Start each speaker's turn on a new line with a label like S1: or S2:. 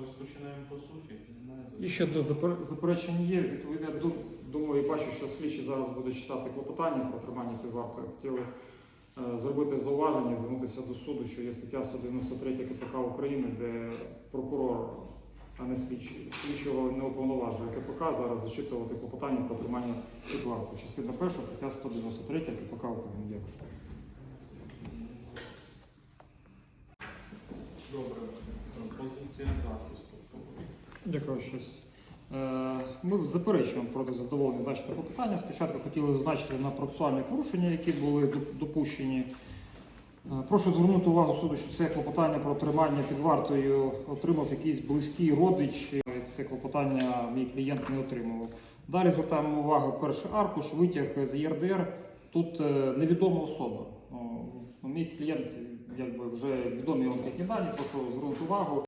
S1: Розпочинаємо по суті.
S2: І ще до заперечень є. Відповідно, думаю і бачу, що слідчі зараз буде читати клопотання про тримання під вартою. Хотіли е, зробити зауваження, і звернутися до суду, що є стаття 193 КПК України, де прокурор, а не слідчий, слідчого не уповноважує КПК зараз зачитувати клопотання про тримання під вартою. Частина перша, стаття 193 КПК України. Дякую.
S1: Добре. Захисту.
S2: Дякую щось. Е, Ми заперечуємо проти задоволення зазначеного питання. Спочатку хотіли зазначити на процесуальні порушення, які були допущені. Е, Прошу звернути увагу суду, що це клопотання про тримання під вартою отримав якийсь близький родич. Це клопотання мій клієнт не отримував. Далі звертаємо увагу перший аркуш, витяг з ЄРДР. Тут е, невідома особа. Мій клієнт якби вже відомі вам такі дані, прошу звернути увагу.